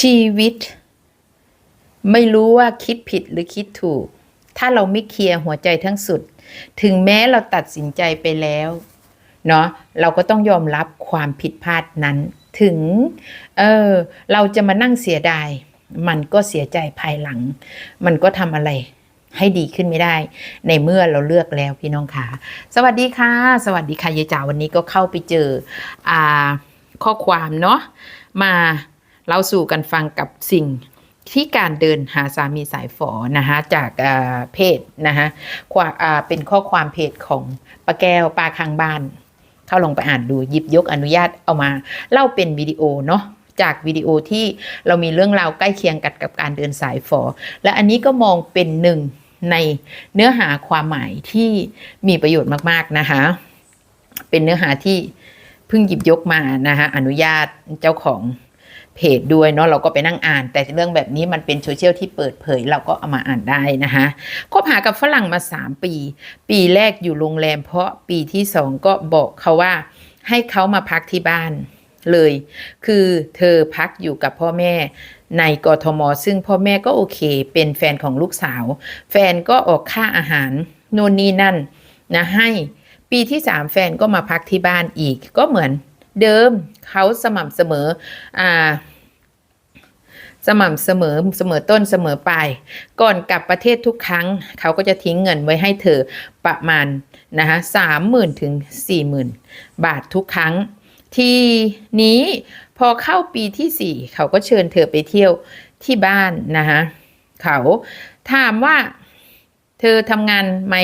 ชีวิต ไม่รู้ว่าคิดผิดหรือคิดถูก ถ้าเราไม่เคลียร์หัวใจทั้งสุด ถึงแม้เราตัดสินใจไปแล้วเนาะเราก็ต้องยอมรับความผิดพลาดนั้น ถึงเออเราจะมานั่งเสียดาย มันก็เสียใจภายหลัง มันก็ทำอะไรให้ดีขึ้นไม่ได้ ในเมื่อเราเลือกแล้วพี่น้องค่ะ สวัสดีค่ะ สวัสดีค่ะยายจ๋าวันนี้ก็เข้าไปเจออ่าข้อความเนาะมา เล่าสู่กันฟังกับสิ่งที่การเดินหาสามีสายฝอนะคะจากเพจนะคะควาเป็นข้อความเพจของป้าแก้วป้าข้างบ้าน เข้าลงไปอ่านดูหยิบยกอนุญาตเอามาเล่าเป็นวิดีโอเนาะจากวิดีโอที่เรามีเรื่องราวใกล้เคียงกันกับการเดินสายฝอ และอันนี้ก็มองเป็นหนึ่งในเนื้อหาความหมายที่มีประโยชน์มากๆนะคะเป็นเนื้อหาที่เพิ่งหยิบยกมานะคะอนุญาตเจ้าของ เพจด้วยเนาะเราก็ไปนั่งอ่าน แต่เรื่องแบบนี้มันเป็นโซเชียลที่เปิดเผยเราก็เอามาอ่านได้นะคะคบหากับฝรั่งมา 3 ปี ปีแรกอยู่โรงแรม เพราะปีที่สองก็บอกเขาว่าให้เขามาพักที่บ้านเลย คือเธอพักอยู่กับพ่อแม่ในกทม ซึ่งพ่อแม่ก็โอเค เป็นแฟนของลูกสาว แฟนก็ออกค่าอาหารโน่นนี่นั่นนะให้ปีที่สามแฟนก็มาพักที่บ้านอีกก็เหมือน เดิมเขาสม่ำเสมออ่าสม่ำเสมอเสมอต้นเสมอปลายก่อนกลับประเทศทุกครั้ง เขาก็จะทิ้งเงินไว้ให้เธอประมาณนะคะสามหมื่นถึงสี่หมื่นบาททุกครั้ง ทีนี้พอเข้าปีที่สี่เขาก็เชิญเธอไปเที่ยวที่บ้านนะคะเขาถามว่าเธอทำงานไหม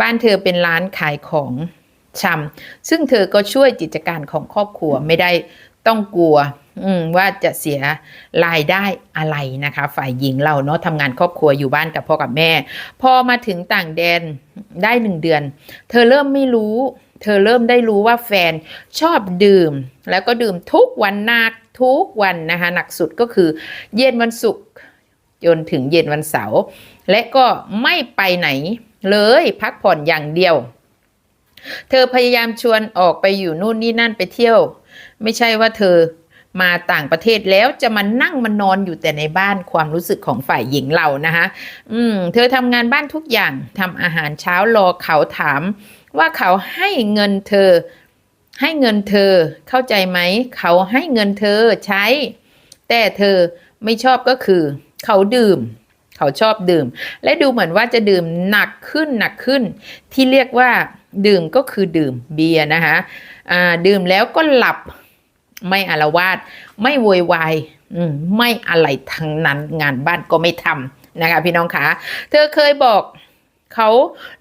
บ้านเธอเป็นร้านขายของ ชำซึ่งเธอก็ช่วยกิจการของครอบครัวไม่ได้ต้องกลัวอืมว่าจะเสียรายได้อะไรนะคะ ฝ่ายหญิงเราเนาะทำงานครอบครัวอยู่บ้านกับพ่อกับแม่ พอมาถึงต่างแดนได้หนึ่งเดือน เธอเริ่มไม่รู้ เธอเริ่มได้รู้ว่าแฟนชอบดื่ม แล้วก็ดื่มทุกวันหนักทุกวันนะคะหนักสุดก็คือเย็นวันศุกร์จนถึงเย็นวันเสาร์และก็ไม่ไปไหนเลยพักผ่อนอย่างเดียว เธอพยายามชวนออกไปอยู่นู่นนี่นั่นไปเที่ยว ไม่ใช่ว่าเธอมาต่างประเทศแล้วจะมานั่งมานอนอยู่แต่ในบ้านความรู้สึกของฝ่ายหญิงเรานะคะ อืม เธอทำงานบ้านทุกอย่างทำอาหารเช้ารอเขาถาม ว่าเขาให้เงินเธอ ให้เงินเธอเข้าใจไหม เขาให้เงินเธอใช้ แต่เธอไม่ชอบก็คือ เขาดื่ม เขาชอบดื่ม และดูเหมือนว่าจะดื่มหนักขึ้นหนักขึ้น ที่เรียกว่าดื่มก็คือดื่มเบียร์นะคะดื่มแล้วก็หลับไม่อารวาสไม่โวยวายไม่อะไรทั้งนั้นงานบ้านก็ไม่ทำนะคะพี่น้องคะเธอเคยบอกเขา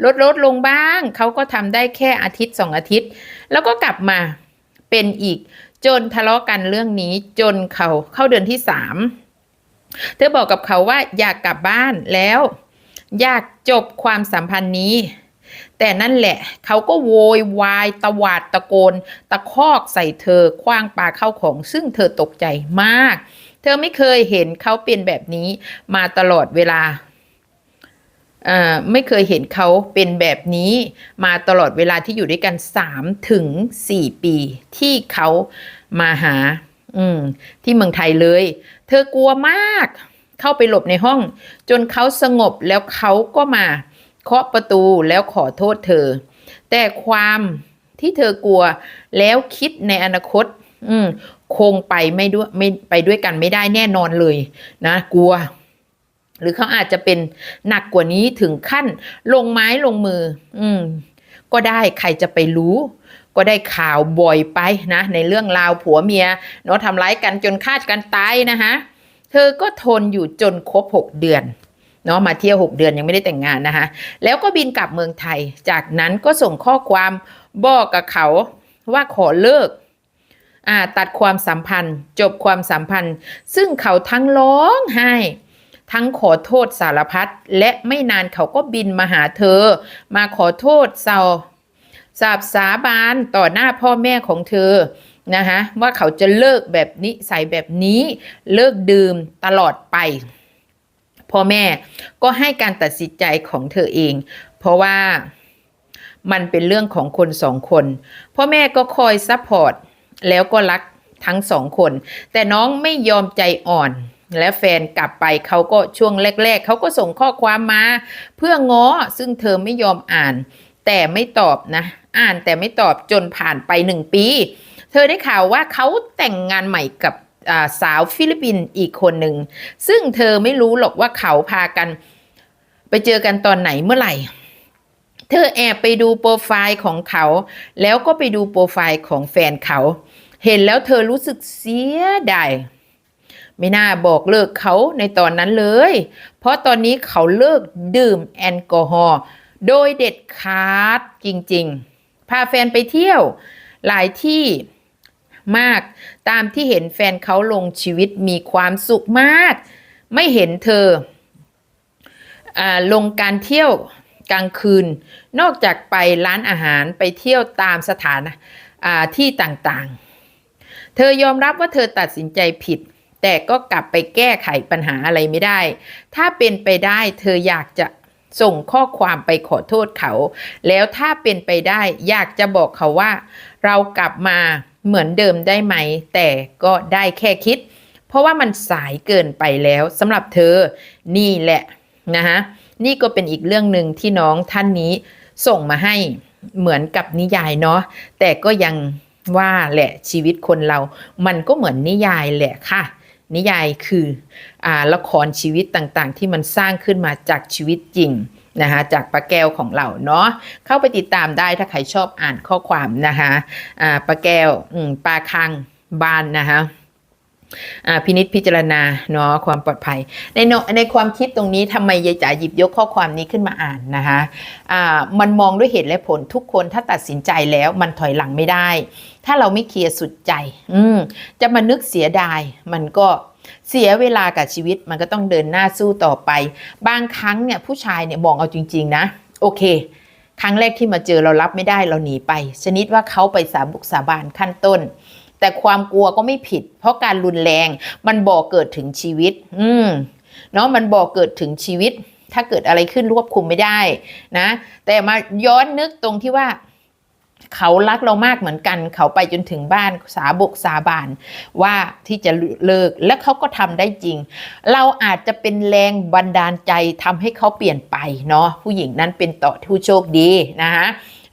ลดลดลงบ้าง เขาก็ทำได้แค่อาทิตย์สองอาทิตย์ แล้วก็กลับมาเป็นอีกจนทะเลาะกันเรื่องนี้จนเขาเข้าเดือนที่สาม เธอบอกกับเขาว่าอยากกลับบ้านแล้ว อยากจบความสัมพันธ์นี้ แต่นั่นแหละ เขาก็โวยวายตวาดตะโกน ตะคอกใส่เธอคว้างปาเข้าของ ซึ่งเธอตกใจมาก เธอไม่เคยเห็นเขาเป็นแบบนี้มาตลอดเวลาไม่เคยเห็นเขาเป็นแบบนี้มาตลอดเวลาที่อยู่ด้วยกัน3ถึง4ปีที่เขามาหาที่เมืองไทยเลย เธอกลัวมาก เข้าไปหลบในห้อง จนเขาสงบแล้วเขาก็มาเคาะประตูแล้วขอโทษเธอ แต่ความที่เธอกลัวแล้วคิดในอนาคต อืมคงไปไม่ด้วยไม่ไปด้วยกันไม่ได้แน่นอนเลยนะ กลัว หรือเขาอาจจะเป็นหนักกว่านี้ถึงขั้นลงไม้ลงมือ อืม ก็ได้ใครจะไปรู้ ก็ได้ข่าวบ่อยไปนะในเรื่องราวผัวเมียเนาะทำร้ายกันจนฆ่ากันตายนะคะเธอก็ทนอยู่จนครบหกเดือนเนาะมาเที่ยว 6 เดือนยังไม่ได้แต่งงานนะคะแล้วก็บินกลับเมืองไทย จากนั้นก็ส่งข้อความบอกกับเขาว่าขอเลิกตัดความสัมพันธ์ จบความสัมพันธ์ ซึ่งเขาทั้งร้องไห้ ทั้งขอโทษสารพัดและไม่นานเขาก็บินมาหาเธอ มาขอโทษเซา สาบสาบานต่อหน้าพ่อแม่ของเธอนะคะว่าเขาจะเลิกแบบนี้ใส่แบบนี้เลิกดื่มตลอดไปพ่อแม่ก็ให้การตัดสินใจของเธอเอง เพราะว่ามันเป็นเรื่องของคนสองคนพ่อแม่ก็คอยซัพพอร์ตแล้วก็รักทั้งสองคน แต่น้องไม่ยอมใจอ่อน และแฟนกลับไปเขาก็ช่วงแรก ๆ เขาก็ส่งข้อความมา เพื่อง้อซึ่งเธอไม่ยอมอ่าน แต่ไม่ตอบนะ อ่านแต่ไม่ตอบจนผ่านไปหนึ่งปี เธอได้ข่าวว่าเขาแต่งงานใหม่กับสาวฟิลิปปินส์อีกคนหนึ่ง ซึ่งเธอไม่รู้หรอกว่าเขาพากันไปเจอกันตอนไหนเมื่อไหร่ เธอแอบไปดูโปรไฟล์ของเขา แล้วก็ไปดูโปรไฟล์ของแฟนเขา เห็นแล้วเธอรู้สึกเสียดายไม่น่าบอกเลิกเขาในตอนนั้นเลย เพราะตอนนี้เขาเลิกดื่มแอลกอฮอล์ โดยเด็ดขาดจริงๆ พาแฟนไปเที่ยวหลายที่มาก ตามที่เห็นแฟนเขาลงชีวิตมีความสุขมาก ไม่เห็นเธออลงการเที่ยวกลางคืน นอกจากไปร้านอาหารไปเที่ยวตามสถานที่ต่างๆ เธอยอมรับว่าเธอตัดสินใจผิด แต่ก็กลับไปแก้ไขปัญหาอะไรไม่ได้ ถ้าเป็นไปได้เธออยากจะ ส่งข้อความไปขอโทษเขา แล้วถ้าเป็นไปได้อยากจะบอกเขาว่า เรากลับมาเหมือนเดิมได้ไหม แต่ก็ได้แค่คิด เพราะว่ามันสายเกินไปแล้วสำหรับเธอนี่แหละนะฮะนี่ก็เป็นอีกเรื่องหนึ่งที่น้องท่านนี้ส่งมาให้เหมือนกับนิยายเนาะแต่ก็ยังว่าแหละชีวิตคนเรา มันก็เหมือนนิยายแหละค่ะ นิยายคืออละครชีวิตต่างๆ ที่มันสร้างขึ้นมาจากชีวิตจริงนะคะจากปลาแก้วของเราเนาะเข้าไปติดตามได้ถ้าใครชอบอ่านข้อความนะคะปลาแก้วปลาคังบานนะคะ พินิษพิจารณาเนาะความปลอดภัย ในในความคิดตรงนี้ทำไมยายจ๋าหยิบยกข้อความนี้ขึ้นมาอ่านนะคะอ่ามันมองด้วยเหตุและผลทุกคนถ้าตัดสินใจแล้วมันถอยหลังไม่ได้ ถ้าเราไม่เคลียร์สุดใจ อืจะมานึกเสียดาย มันก็เสียเวลากับชีวิตมันก็ต้องเดินหน้าสู้ต่อไป บางครั้งเนี่ยผู้ชายเนี่ยมองเอาจริง ๆ นะ โอเค ครั้งแรกที่มาเจอเรารับไม่ได้เราหนีไป ชนิดว่าเขาไปสาบุกสาบานขั้นต้น แต่ความกลัวก็ไม่ผิด เพราะการรุนแรงมันบ่อเกิดถึงชีวิต อืมเนาะมันบ่อเกิดถึงชีวิต ถ้าเกิดอะไรขึ้นรวบคุมไม่ได้นะ แต่มาย้อนนึกตรงที่ว่า เขารักเรามากเหมือนกัน เขาไปจนถึงบ้านสาบกสาบานว่าที่จะเลิกและเขาก็ทำได้จริง เราอาจจะเป็นแรงบันดาลใจทำให้เขาเปลี่ยนไปเนาะผู้หญิงนั้นเป็นต่อผู้โชคดีนะคะ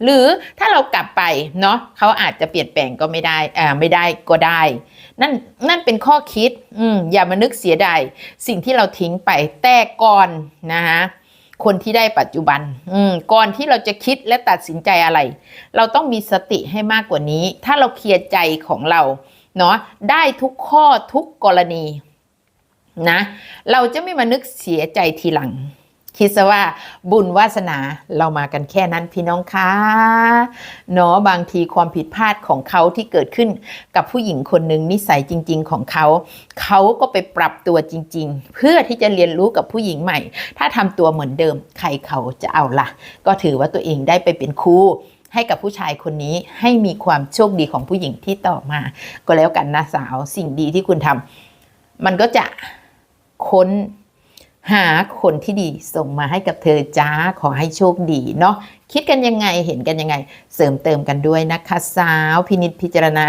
หรือถ้าเรากลับไปเนาะเขาอาจจะเปลี่ยนแปลงก็ไม่ได้อ่าไม่ได้ก็ได้ นั่นนั่นเป็นข้อคิดอืมอย่ามานึกเสียดายสิ่งที่เราทิ้งไปแต่ก่อนนะคะคนที่ได้ปัจจุบันอืมก่อนที่เราจะคิดและตัดสินใจอะไร เราต้องมีสติให้มากกว่านี้ ถ้าเราเคลียร์ใจของเราเนาะได้ทุกข้อทุกกรณีนะ เราจะไม่มานึกเสียใจทีหลัง คิดซะว่าบุญวาสนาเรามากันแค่นั้นพี่น้องคะเนาะบางทีความผิดพลาดของเขาที่เกิดขึ้นกับผู้หญิงคนหนึ่งนิสัยจริง ๆ ของเขาเขาก็ไปปรับตัวจริง ๆ เพื่อที่จะเรียนรู้กับผู้หญิงใหม่ ถ้าทำตัวเหมือนเดิมใครเขาจะเอาล่ะ ก็ถือว่าตัวเองได้ไปเป็นครูให้กับผู้ชายคนนี้ให้มีความโชคดีของผู้หญิงที่ต่อมา ก็แล้วกันนะสาวสิ่งดีที่คุณทำมันก็จะค้น หาคนที่ดีส่งมาให้กับเธอจ้าขอให้โชคดีเนาะคิดกันยังไงเห็นกันยังไง เสริมเติมกันด้วยนะคะสาวพินิจพิจารณา